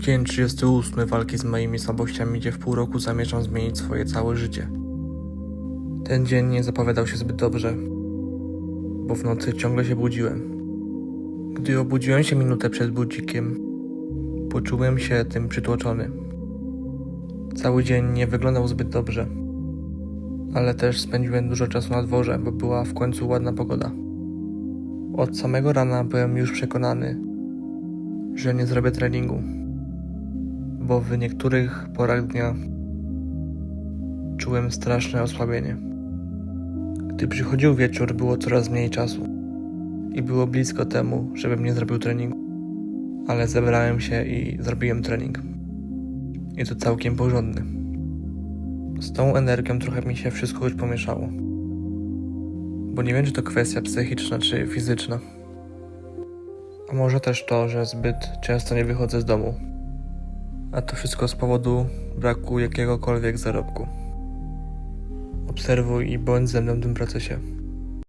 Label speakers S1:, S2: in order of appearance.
S1: Dzień 38 walki z moimi słabościami, gdzie w pół roku zamierzam zmienić swoje całe życie. Ten dzień nie zapowiadał się zbyt dobrze, bo w nocy ciągle się budziłem. Gdy obudziłem się minutę przed budzikiem, poczułem się tym przytłoczony. Cały dzień nie wyglądał zbyt dobrze, ale też spędziłem dużo czasu na dworze, bo była w końcu ładna pogoda. Od samego rana byłem już przekonany, że nie zrobię treningu, bo w niektórych porach dnia czułem straszne osłabienie. Gdy przychodził wieczór, było coraz mniej czasu i było blisko temu, żebym nie zrobił treningu, ale zebrałem się i zrobiłem trening. I to całkiem porządny. Z tą energią trochę mi się wszystko już pomieszało. Bo nie wiem, czy to kwestia psychiczna, czy fizyczna. A może też to, że zbyt często nie wychodzę z domu. A to wszystko z powodu braku jakiegokolwiek zarobku. Obserwuj i bądź ze mną w tym procesie.